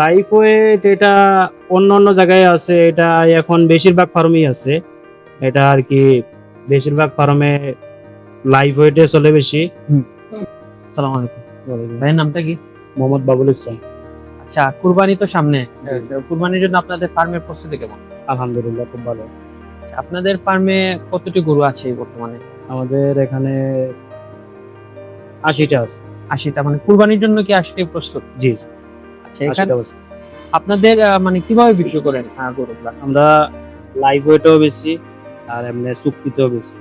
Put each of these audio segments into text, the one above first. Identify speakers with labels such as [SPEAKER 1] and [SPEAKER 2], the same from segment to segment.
[SPEAKER 1] Life wait এটা অন্য অন্য জায়গায় আছে এটা এখন বেশিরভাগ ফার্মেই আছে। এটা আর কি বেশিরভাগ ফার্মে লাইফ ওয়েটে চলে বেশি।
[SPEAKER 2] সালাম আলাইকুম। ভাইয়ের নামটা কি?
[SPEAKER 1] মোহাম্মদ বাবুল ইসলাম।
[SPEAKER 2] আচ্ছা কুরবানি তো সামনে। কুরবানির জন্য আপনাদের ফার্মের প্রস্তুতি কেমন?
[SPEAKER 1] আলহামদুলিল্লাহ খুব ভালো।
[SPEAKER 2] আপনাদের ফার্মে কতটি গরু আছে বর্তমানে?
[SPEAKER 1] আমাদের এখানে আশিটা আছে।
[SPEAKER 2] আশিটা মানে কুরবানির জন্য কি আশিটি প্রস্তুত?
[SPEAKER 1] জি
[SPEAKER 2] আচ্ছা এখানে আপনাদের মানে কীভাবে বিক্রি করেন গরুগুলা?
[SPEAKER 1] আমরা লাইভ ওয়েটেও বেশি আর এমনি চুক্তিতেও বেশি।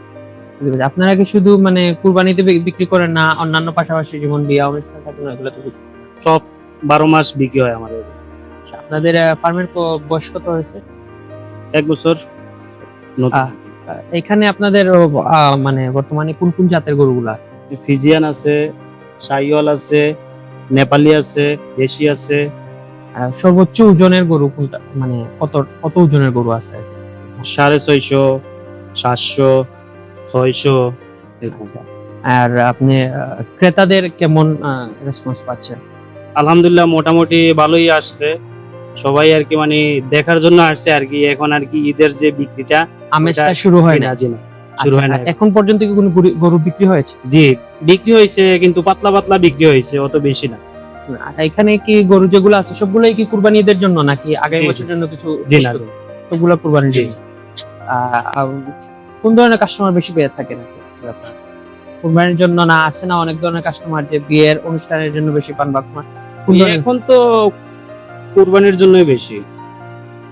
[SPEAKER 2] আপনারা কি শুধু মানে কুরবানিতে বিক্রি করেন না অন্যান্য পাশাপাশি যেমন বিয়া অনুষ্ঠান থাকে না এগুলো তো
[SPEAKER 1] সব বারো মাস বিক্রি হয় আমাদের।
[SPEAKER 2] আচ্ছা, আপনাদের ফার্মের বয়স কত হয়েছে?
[SPEAKER 1] এক বছর
[SPEAKER 2] এখানে আপনাদের মানে বর্তমানে কোন কোন জাতের গরুগুলা আছে?
[SPEAKER 1] ফিজিয়ান আছে সাইওয়াল আছে নেপালি আছে দেশি আছে।
[SPEAKER 2] সর্বোচ্চ ওজনের গরু কোনটা? মানে কত কত ওজনের গরু আছে?
[SPEAKER 1] সাড়ে ছয়শো সাতশো ছয়শো
[SPEAKER 2] আর আপনি ক্রেতাদের কেমন রেসপন্স পাচ্ছেন?
[SPEAKER 1] আলহামদুলিল্লাহ মোটামুটি ভালোই আসছে। সবাই আর কি মানে দেখার জন্য আসছে আর কি। এখন আর কি ঈদের যে বিক্রিটা
[SPEAKER 2] আমেজটা শুরু হয় না।
[SPEAKER 1] জি না। শুরু হয় না
[SPEAKER 2] আচ্ছা, এখন। পর্যন্ত কি কোনো গরু- বিক্রি হয়েছে?
[SPEAKER 1] জি বিক্রি হয়েছে কিন্তু পাতলা পাতলা বিক্রি হয়েছে অত বেশি না।
[SPEAKER 2] এখানে কি গরু যেগুলো আছে সবগুলোই কি কুরবানি ঈদের জন্য নাকি আগামী। বছরের জন্য কিছু
[SPEAKER 1] জি না?
[SPEAKER 2] সবগুলো কুরবানির
[SPEAKER 1] জি।
[SPEAKER 2] জন্য। আর কোন ধরনের কাস্টমার বেশি পেয়ে থাকে নাকি? কুরবানির জন্য না আছে না অনেক ধরনের কাস্টমার যে বিয়ের অনুষ্ঠানের জন্য বেশি পান বা
[SPEAKER 1] এখন তো কুরবানির জন্যই বেশি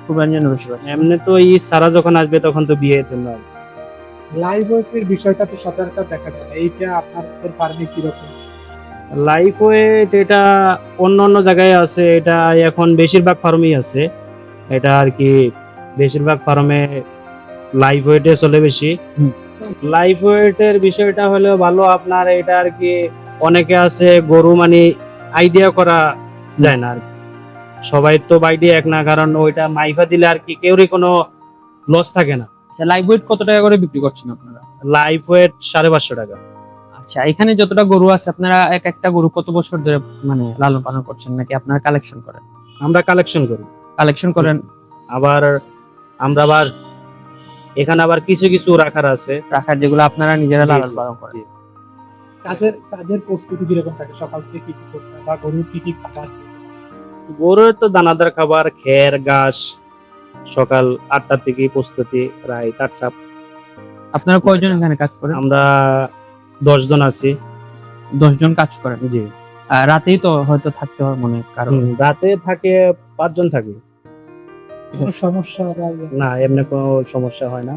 [SPEAKER 2] কুরবানির জন্য বেশি
[SPEAKER 1] এমনি তো ঈদ সারা যখন আসবে তখন তো বিয়ের জন্য।
[SPEAKER 3] লাইভ ওয়েটের বিষয়টা তো সচরাচর দেখা যায়। এইটা আপনাদের ফার্মে কীরকম
[SPEAKER 1] লাইফ ওয়েট এটা অন্য অন্য জায়গায় আছে এটা এখন বেশিরভাগ ফার্মেই আছে এটা আর কি বেশিরভাগ ফার্মে লাইফ ওয়েটে চলে বেশি। লাইফ ওয়েটের বিষয়টা হলো ভালো আপনার এটা আর কি অনেকে আছে গরু মানে আইডিয়া করা যায় না আর কি। সবাই তো বাইডি এক না কারণ ওইটা মাইফা দিলে আর কি কেউরই কোনো লস থাকে না।
[SPEAKER 2] আচ্ছা লাইভ ওয়েট কত টাকা করে বিক্রি করছেন আপনারা?
[SPEAKER 1] লাইফ ওয়েট সাড়ে পাঁচশো টাকা।
[SPEAKER 2] আচ্ছা এখানে যতটা গরু আছে আপনারা এক একটা গরু কত বছর ধরে মানে লালন পালন করছেন নাকি আপনারা কালেকশন করেন?
[SPEAKER 1] আমরা কালেকশন করি।
[SPEAKER 2] কালেকশন করেন?
[SPEAKER 1] আবার আমরা আবার এখানে আবার কিছু কিছু রাখার আছে।
[SPEAKER 2] রাখার যেগুলো আপনারা নিজেরা লালন পালন করেন।
[SPEAKER 3] কাজের কাজের প্রস্তুতি কীরকম থাকে? সকাল থেকে কি কি করতে হয়? বা গরু কি কি খাবার?
[SPEAKER 1] গরুর তো দানাদার খাবার খের ঘাস সকাল আটটা থেকে প্রস্তুতি প্রায় আটটা
[SPEAKER 2] আপনারা কয়জন এখানে কাজ করেন?
[SPEAKER 1] আমরা দশ জন আছি।
[SPEAKER 2] দশ জন কাজ করেন?
[SPEAKER 1] জি।
[SPEAKER 2] রাতেই তো হয়তো থাকতে হয় মনে কারণ
[SPEAKER 1] রাতে থাকে পাঁচজন থাকে।
[SPEAKER 3] কোনো সমস্যা
[SPEAKER 1] না এমনি কোনো সমস্যা হয় না।